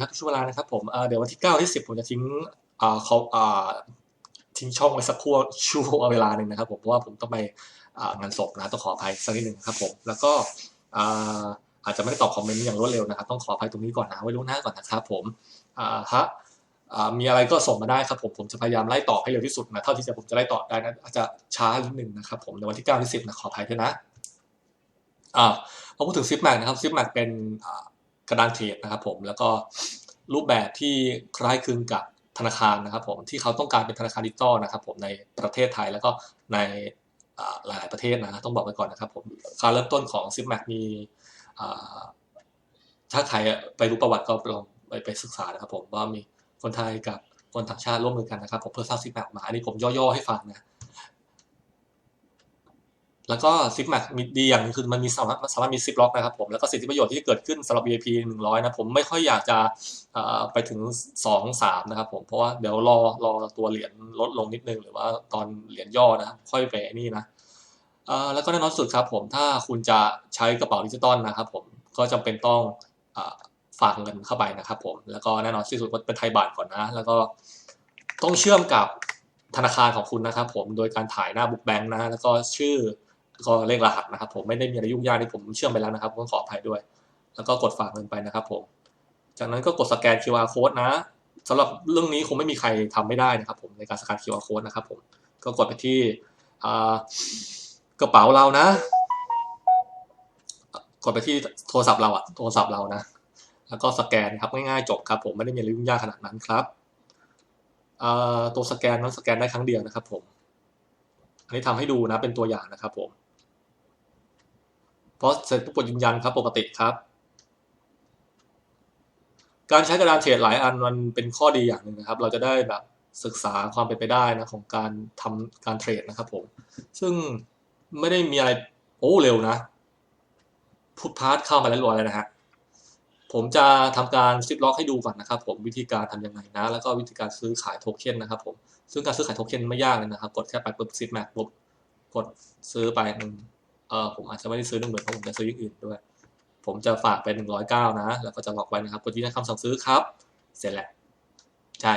ครับทุกช่วงเวลานะครับผมเดี๋ยววันที่เก้าที่สิบผมจะทิ้งเขาทิ้งช่องไว้สักครู่ช่วงเวลาหนึ่งนะครับผมเพราะว่าผมต้องไปงานศพนะต้องขออภัยสักนิดหนึ่งครับผมแล้วก็อาจจะไม่ได้ตอบคอมเมนต์อย่างรวดเร็วนะครับ ต้องขออภัยตรงนี้ก่อนนะไว้ล่วงหน้าก่อนนะครับผมฮะมีอะไรก็ส่งมาได้ครับผมผมจะพยายามไล่ตอบให้เร็วที่สุดนะเท่าที่จะผมจะไล่ตอบได้นะอาจจะช้านิดนึงนะครับผมในวันที่เก้าที่สิบนะขออภัยด้วยนะอ่าพอพูดถึงซิปแม็กนะครับซิปแม็กเป็น กระดานเทรดนะครับผมแล้วก็รูปแบบที่คล้ายคลึงกับธนาคารนะครับผมที่เขาต้องการเป็นธนาคารดิจิตอลนะครับผมในประเทศไทยแล้วก็ในหลายประเทศนะต้องบอกไว้ก่อนนะครับผมการเริ่มต้นของซิปแม็กมีถ้าใครไปรู้ประวัติก็ลองไปไปศึกษานะครับผมว่ามีคนไทยกับคนต่างชาติร่วมมือกันนะครับผมเพื่อสร้างซิปแม็กมาอันนี้ผมย่อๆให้ฟังนะ แล้วก็ซิปแม็กมีดีอย่างหนึงคือมันมีสามารถสามารถมีซิปล็อกนะครับผมแล้วก็สิทธิประโยชน์ที่เกิดขึ้นสำหรับ VIP 100 นะผมไม่ค่อยอยากจะไปถึง 2 3 นะครับผมเพราะว่าเดี๋ยวรอรอตัวเหรียญลดลงนิดนึง หรือว่าตอนเหรียญย่อนะค่อยไปนี่นะแล้วก็แน่นอนสุดครับผมถ้าคุณจะใช้กระเป๋าดิจิตอลนะครับผมก็จำเป็นต้องอฝากเงินเข้าไปนะครับผมแล้วก็แน่นอนที่สุดก็เป็นไทยบาทก่อนนะ แล้วก็ต้องเชื่อมกับธนาคารของคุณนะครับผมโดยการถ่ายหน้าบุ๊กแบงค์นะแล้วก็ชื่อ ก็เลขรหัสนะครับ ผมไม่ได้มีอะไรยุ่งยากที่ผมเชื่อมไปแล้วนะครับต้องขออภัยด้วย แล้วก็กดฝากเงินไปนะครับ ผม จากนั้นก็กดสแกน QR code นะสำหรับเรื่องนี้คงไม่มีใครทำไม่ได้นะครับ ผมในการสแกน QR code นะครับ ผมก็กดไปที่กระเป๋าเรานะ กดไปที่โทรศัพท์เราอะโทรศัพท์เรานะ แล้วก็สแกนครับง่ายๆจบครับ ผมไม่ได้มีอะไรยุ่งยากขนาดนั้นครับตัวสแกนนั้นสแกนได้ครั้งเดียวนะครับ ผม อันนี้ทำให้ดูนะเป็นตัวอย่างนะครับ ผม พอเสร็จปุ๊บกดยืนยันครับปกติครับ การใช้กระดานเทรดหลายอันมันเป็นข้อดีอย่างหนึ่งนะครับ เราจะได้แบบศึกษาความเป็นไปได้นะของการทำการเทรดนะครับผมซึ่งไม่ได้มีอะไรโอ้เร็วนะพูดพาร์ทเข้ามาแล้วรวยแล้วนะฮะผมจะทำการซิปล็อกให้ดูก่อนนะครับ ผมวิธีการทำยังไงนะ แล้วก็วิธีการซื้อขายโทเค็นนะครับผมซึ่งการซื้อขายโทเค็นไม่ยากเลยนะครับ กดแค่ไปปุ๊บซิปแม็กปุ๊บกดซื้อไปหนึ่ง เออผมอาจจะไม่ได้ซื้อหนึ่งหมื่นเพราะผมจะซื้ออย่างอื่นด้วย ผมจะฝากไปหนึ่งร้อยเก้านะ แล้วก็จะล็อกไว้นะครับกดยืนยันคำสั่งซื้อครับ เสร็จแล้วใช่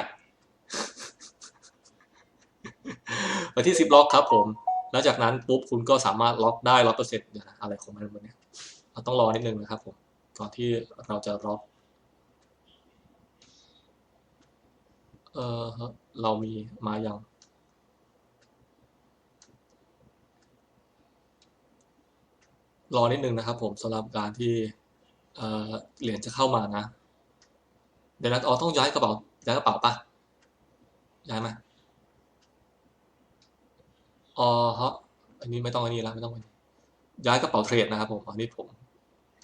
ไปที่ซิปล็อกครับผม แล้วจากนั้นปุ๊บคุณก็สามารถล็อกได้ร้อยเปอร์เซ็นต์นะอะไรของมันวะเนี่ยเราต้องรอนิดนึงนะครับผม ก่อนที่เราจะล็อก เออเรามีมาอยัง รอนิดนึงนะครับผมสำหรับการที่เหรียญจะเข้ามานะ เดี๋ยวนะอ๋อต้องย้ายกระเป๋าย้ายกระเป๋าปะย้ายไหมอ๋อฮะอันนี้ไม่ต้องอันนี้แล้วไม่ต้องอันนี้ย้ายกระเป๋าเทรดนะครับผมอันนี้ผม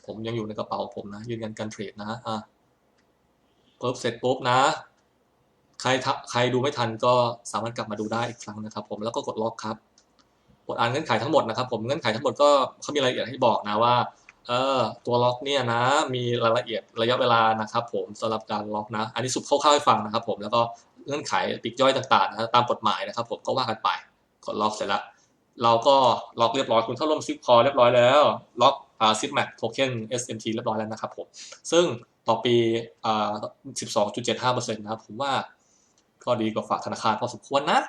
ผมยังอยู่ในกระเป๋าผมนะยืนยันการเทรดนะอะปุ๊บเสร็จปุ๊บนะ ใครทะใครดูไม่ทันก็สามารถกลับมาดูได้อีกครั้งนะครับ ผมแล้วก็กดล็อกครับ ดอ่านเงื่อนไขทั้งหมดนะครับผมเงื่อนไขทั้งหมดก็เขามีรายละเอียดให้บอกนะว่าเออตัวล็อกเนี่ยนะมีรายละเอียดระยะเวลานะครับผมสำหรับการล็อกนะ อันนี้สุบคร่าวๆให้ฟังนะครับผมแล้วก็เงื่อนไขปลีกย่อยต่างๆนะตามกฎหมายนะครับ ผมก็ว่ากันไปกดล็อกเสร็จแล้วเราก็ล็อกเรียบร้อยคุณเข้าร่วมซิปคอเรียบร้อยแล้วล็อกอ่าซิปแม็กโทเค็น SMT เรียบร้อยแล้วนะครับผมซึ่งต่อปีอ่า12.75%นะครับผมว่าก็ดีกว่าฝากธนาคารพอสมควรนะ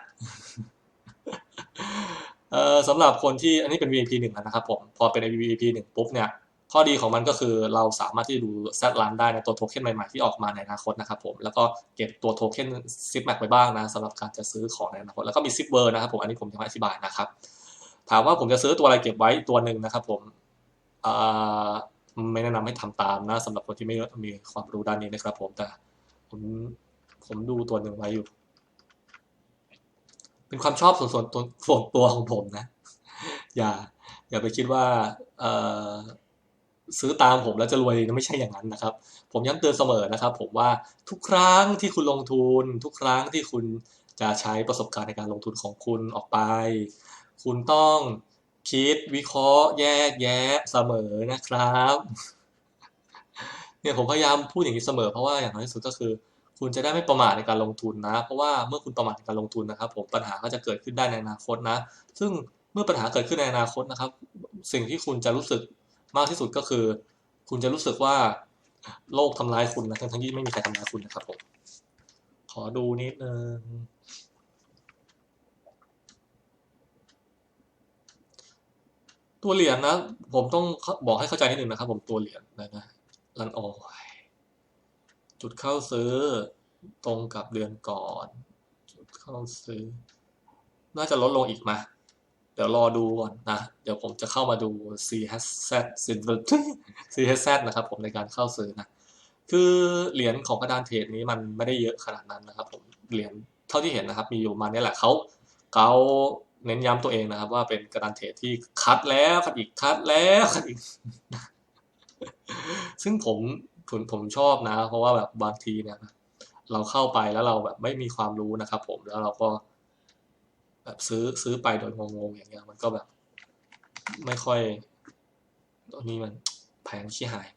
เอ่อสำหรับคนที่อันนี้เป็น VIP หนึ่งนะครับผม พอเป็น VIP หนึ่งปุ๊บเนี่ย ข้อดีของมันก็คือเราสามารถที่ดูแซดลันได้ในตัวโทเค็นใหม่ๆที่ออกมาในอนาคตนะครับผม แล้วก็เก็บตัวโทเค็นซิปแม็กไว้บ้างนะสำหรับการจะซื้อของในอนาคต แล้วก็มีซิปเบอร์นะครับผม อันนี้ผมจะม่อธิบายนะครับ ถามว่าผมจะซื้อตัวอะไรเก็บไว้ตัวหนึ่งนะครับผมไม่แนะนำให้ทำตามนะสำหรับคนที่ไม่มีความรู้ด้านนี้นะครับผมแต่ผมผมดูตัวหนึ่งไว้อยู่ เป็นความชอบส่วนส่วนตัวส่วนตัวของผมนะ อย่า อย่าไปคิดว่าเออซื้อตามผมแล้วจะรวยไม่ใช่อย่างนั้นนะครับ ผมย้ำเตือนเสมอนะครับ ผมว่าทุกครั้งที่คุณลงทุน ทุกครั้งที่คุณจะใช้ประสบการณ์ในการลงทุนของคุณออกไป คุณต้องคิดวิเคราะห์แยกแยะเสมอนะครับ เนี่ยผมพยายามพูดอย่างนี้เสมอเพราะว่าอย่างน้อยที่สุดก็คือ คุณจะได้ไม่ประมาทในการลงทุนนะ เพราะว่าเมื่อคุณประมาทในการลงทุนนะครับ ผมปัญหาก็จะเกิดขึ้นได้ในอนาคตนะ ซึ่งเมื่อปัญหาเกิดขึ้นในอนาคตนะครับ สิ่งที่คุณจะรู้สึกมากที่สุดก็คือ คุณจะรู้สึกว่าโลกทำร้ายคุณนะทั้งทั้งที่ไม่มีใครทำร้ายคุณนะครับผมขอดูนิดนึงตัวเหรียญนะ ผมต้องบอกให้เข้าใจนิดนึงนะครับ ผมตัวเหรียญนะนะรันโอ จุดเข้าซื้อตรงกับเดือนก่อน จุดเข้าซื้อ น่าจะลดลงอีกมาเดี๋ยวรอดูก่อนนะ เดี๋ยวผมจะเข้ามาดู CHZ CHZ นะครับผมในการเข้าซื้อนะ คือเหรียญของกระดานเทรดนี้มันไม่ได้เยอะขนาดนั้นนะครับผม เหรียญเท่าที่เห็นนะครับ มีอยู่มานี้แหละเขาเขาเน้นย้ำตัวเองนะครับ ว่าเป็นกระดานเทรดที่คัดแล้วคัดอีกคัดแล้วคัดอีก ซึ่งผม ผมผมชอบนะ เพราะว่าแบบบางทีเนี่ยเราเข้าไปแล้วเราแบบไม่มีความรู้นะครับผมแล้วเราก็ แบบซื้อซื้อไปโดยงงๆอย่างเงี้ย มันก็แบบ ไม่ค่อยตัวนี้มันแพงชี้หาย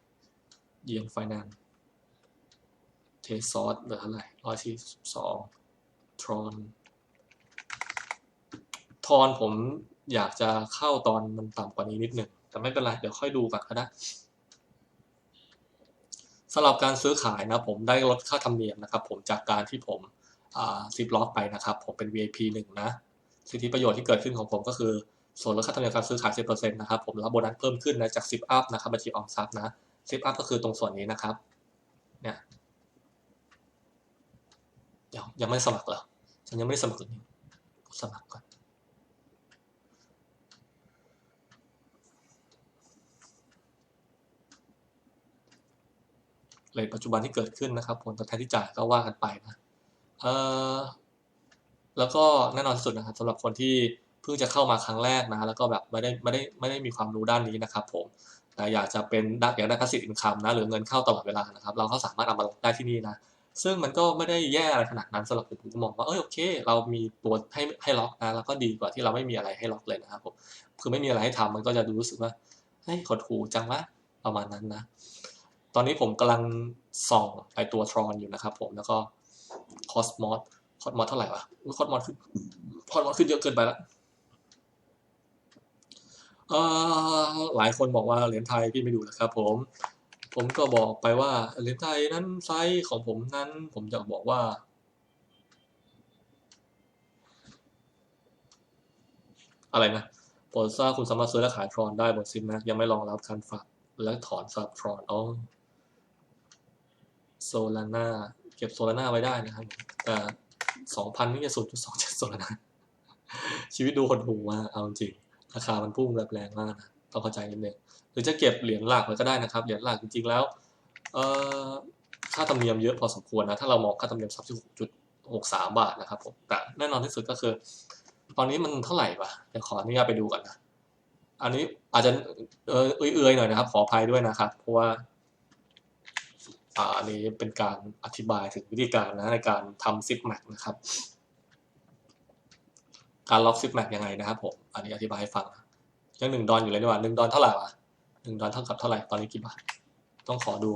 เยียนไฟแนนซ์เทสซอสเหลือเท่าไหร่ร้อยสี่สองทรอนทอนผมอยากจะเข้าตอนมันต่ำกว่านี้นิดหนึ่งแต่ไม่เป็นไร เดี๋ยวค่อยดูก่อนก็ได้ สำหรับการซื้อขายนะผมได้ลดค่าธรรมเนียมนะครับผมจากการที่ผมซิปล็อกไปนะครับผมเป็น VIP หนึ่งนะ สิทธิประโยชน์ที่เกิดขึ้นของผมก็คือ ส่วนลดค่าธรรมเนียมการซื้อขาย 10%นะครับผมรับโบนัสเพิ่มขึ้นนะจาก10 up นะครับบัญชีออมทรัพย์นะ10 up ก็คือตรงส่วนนี้นะครับเนี่ยเดี๋ยวยังไม่สมัครเหรอฉันยังไม่ได้สมัครเลยสมัครก่อน เรทปัจจุบันที่เกิดขึ้นนะครับ ผลตอบแทนที่จ่ายก็ว่ากันไปนะเออแล้วก็แน่นอนสุดนะครับสำหรับคนที่เพิ่งจะเข้ามาครั้งแรกนะแล้วก็แบบไม่ได้ไม่ได้ไม่ได้มีความรู้ด้านนี้นะครับ ผมแต่อยากจะเป็นอยากได้พาสซีฟอินคัมนะหรือเงินเข้าตลอดเวลานะครับ เราก็สามารถเอามาลงได้ที่นี่นะซึ่งมันก็ไม่ได้แย่อะไรขนาดนั้นสำหรับผมผมก็มองว่าเออโอเค เรามีตัวให้ให้ล็อกนะแล้วก็ดีกว่าที่เราไม่มีอะไรให้ล็อกเลยนะครับผมคือไม่มีอะไรให้ทำมันก็จะรู้สึกว่าเฮ้ยขดหูจังวะประมาณนั้นนะ ตอนนี้ผมกำลังส่องไอตัวทรอนอยู่นะครับผมแล้วก็คอสมอสคอสมอสเท่าไหร่วะคอสมอสขึ้นคอสมอสขึ้นเยอะเกินไปล้วหลายคนบอกว่าเหรียญไทยพี่ไม่ดูนะครับผม ผมก็บอกไปว่าเหรียญไทยนั้นไซส์ของผมนั้น ผมอยากบอกว่า อะไรนะโปรดทราบคุณสามารถซื้อและขายทรอนได้บนซิมนะยังไม่รองรับการฝากและถอนสับทรอนอ๋อ โซลาร่าเก็บโซลาร่าไว้ได้นะครับ แต่สองพันนี่จะสุดจุดสองเจ็ดโซลาร่าชีวิตดูหดหูมากเอาจริงราคามันพุ่งแบบแรงมากนะต้องเข้าใจนิดนึงหรือจะเก็บเหรียญหลักไว้ก็ได้นะครับ เหรียญหลักจริงๆแล้วเอ่อค่าธรรมเนียมเยอะพอสมควรนะ ถ้าเรามองค่าธรรมเนียมสามสิบจุดหกสามบาทนะครับผมแต่แน่นอนที่สุดก็คือ ตอนนี้มันเท่าไหร่ปะเดี๋ยวขออนุญาตไปดูก่อนนะ อันนี้อาจจะเออเอื้อยๆหน่อยนะครับ ขออภัยด้วยนะครับ เพราะว่า อันนี้เป็นการอธิบายถึงวิธีการนะในการทำซิปแม็กนะครับ การล็อกซิปแม็กยังไงนะครับผม อันนี้อธิบายให้ฟังยังหนึ่งดอนอยู่เลยดีกว่าหนึ่งดอนเท่าไหร่วะหนึ่งดอนเท่ากับเท่าไหร่ ตอนนี้กี่บาท ต้องขอดู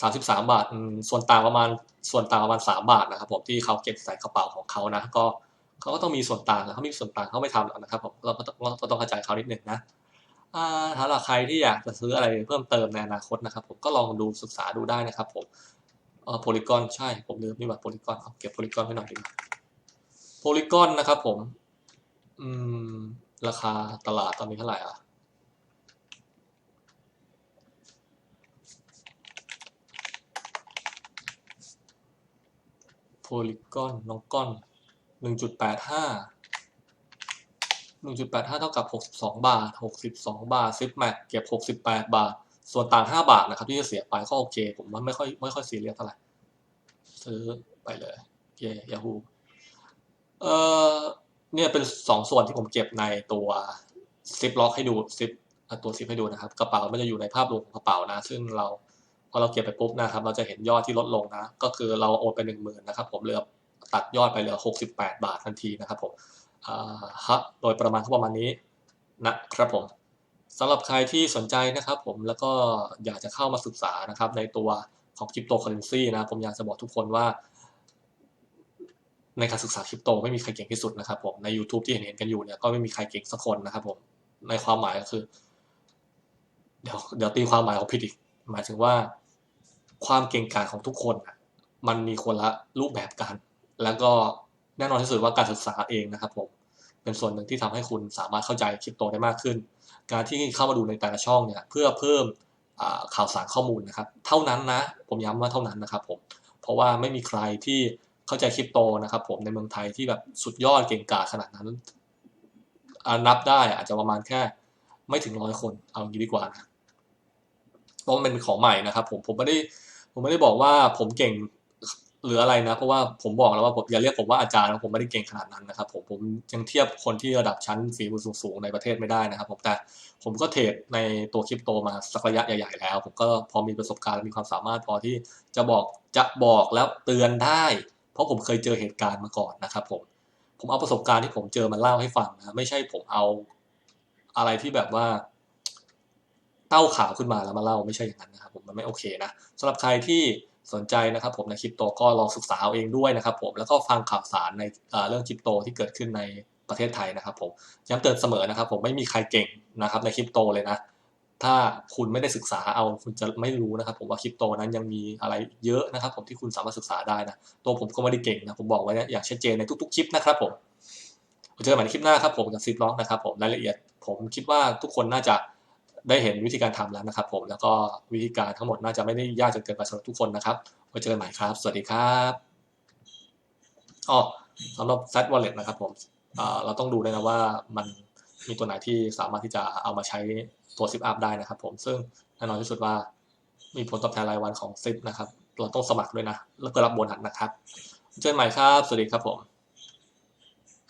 สามสิบสามบาท ส่วนต่างประมาณ ส่วนต่างประมาณสามบาทนะครับผมที่เขาเก็บใส่กระเป๋าของเขานะ ก็เขาก็ต้องมีส่วนต่างเขามีส่วนต่างเขาไม่ทำนะครับผม เราต้องก็ต้องเข้าใจเขานิดหนึ่งนะ ถ้าเราใครที่อยากจะซื้ออะไรเพิ่มเติมในอนาคตนะครับ ผมก็ลองดูศึกษาดูได้นะครับ ผมโพลีกอนใช่ผมลืมนี่ว่าโพลีกอนเอาเก็บโพลีกอนไว้หน่อยดีกว่าโพลีกอนนะครับ ผม อืม ราคาตลาดตอนนี้เท่าไหร่อะโพลีกอนน้องก้อนหนึ่งจุดแปดห้า 1.85เท่ากับ62บาท62บาทซิปแม็กเก็บ68บาท ส่วนต่าง5บาทนะครับที่จะเสียไปก็โอเค ผมว่าไม่ค่อยไม่ค่อยซีเรียสเท่าไหร่ ซื้อไปเลยเย่ยาฮูเอ่อเนี่ยเป็นสองส่วนที่ผมเก็บในตัวซิปล็อกให้ดูซิปตัวซิปให้ดูนะครับ กระเป๋ามันจะอยู่ในภาพรวมของกระเป๋านะ ซึ่งเราพอเราเก็บไปปุ๊บนะครับ เราจะเห็นยอดที่ลดลงนะ ก็คือเราโอนไปหนึ่งหมื่นนะครับ ผมเหลือตัดยอดไปเหลือ68บาททันทีนะครับผม ฮะโดยประมาณประมาณนี้นะครับผมสำหรับใครที่สนใจนะครับผมแล้วก็อยากจะเข้ามาศึกษานะครับในตัวของคริปโตเคอเรนซีนะผมอยากจะบอกทุกคนว่า ในการศึกษาคริปโตไม่มีใครเก่งที่สุดนะครับผมใน YouTube ที่เห็นเห็นกันอยู่เนี่ยก็ไม่มีใครเก่งสักคนนะครับผมในความหมายก็คือ เดี๋ยวเดี๋ยวตีความหมายของผิดอีกหมายถึงว่า ความเก่งกาจของทุกคนมันมีคนละรูปแบบกัน แล้วก็ แน่นอนที่สุดว่าการศึกษาเองนะครับผมเป็นส่วนหนึ่งที่ทำให้คุณสามารถเข้าใจคริปโตได้มากขึ้น การที่เข้ามาดูในแต่ละช่องเนี่ยเพื่อเพิ่มข่าวสารข้อมูลนะครับ เท่านั้นนะ ผมย้ำว่าเท่านั้นนะครับผมเพราะว่าไม่มีใครที่เข้าใจคริปโตนะครับผมในเมืองไทยที่แบบสุดยอดเก่งกาจขนาดนั้นนับได้อาจจะประมาณแค่ไม่ถึงร้อยคนเอางี้ดีกว่านะเพราะมันเป็นของใหม่นะครับ ผมผมไม่ได้ผมไม่ได้บอกว่าผมเก่ง หรืออะไรนะเพราะว่าผมบอกแล้วว่าผมอย่าเรียกผมว่าอาจารย์นะผมไม่ได้เก่งขนาดนั้นนะครับผมผมยังเทียบคนที่ระดับชั้นฝีมือสูงๆในประเทศไม่ได้นะครับ ผมแต่ผมก็เทรดในตัวคริปโตมาสักระยะใหญ่ๆแล้ว ผมก็พอมีประสบการณ์มีความสามารถพอที่จะบอกจะบอกแล้วเตือนได้ เพราะผมเคยเจอเหตุการณ์มาก่อนนะครับ ผมผมเอาประสบการณ์ที่ผมเจอมาเล่าให้ฟังนะไม่ใช่ผมเอาอะไรที่แบบว่าเต้าข่าวขึ้นมาแล้วมาเล่าไม่ใช่อย่างนั้นนะครับผมมันไม่โอเคนะสำหรับใครที่ สนใจนะครับผมในคริปโตก็ลองศึกษาเอาเองด้วยนะครับผมแล้วก็ฟังข่าวสารในเรื่องคริปโตที่เกิดขึ้นในประเทศไทยนะครับผมย้ำเตือนเสมอนะครับ ผมไม่มีใครเก่งนะครับในคริปโตเลยนะ ถ้าคุณไม่ได้ศึกษาเอาคุณจะไม่รู้นะครับ ผมว่าคริปโตนั้นยังมีอะไรเยอะนะครับ ผมที่คุณสามารถศึกษาได้นะตัวผมก็ไม่ได้เก่งนะผมบอกไว้อย่างชัดเจนในทุกๆคลิปนะครับผมเจอกันใหม่ในคลิปหน้าครับผมกับซิปล็อกนะครับผมรายละเอียด ผมคิดว่าทุกคนน่าจะ ได้เห็นวิธีการทำแล้วนะครับ ผมแล้วก็วิธีการทั้งหมดน่าจะไม่ได้ยากจนเกินไปสำหรับทุกคนนะครับไว้เจอกันใหม่ครับ สวัสดีครับอ๋อสำหรับ Set Wallet นะครับผมเราต้องดูด้วยนะว่ามันมีตัวไหนที่สามารถที่จะเอามาใช้ตัว Zip Up ได้นะครับ ผมซึ่งแน่นอนที่สุดว่ามีผลตอบแทนรายวันของ Zip นะครับเราต้องสมัครด้วยนะ แล้วก็รับโบนัสนะครับ เจอกันใหม่ครับ สวัสดีครับผม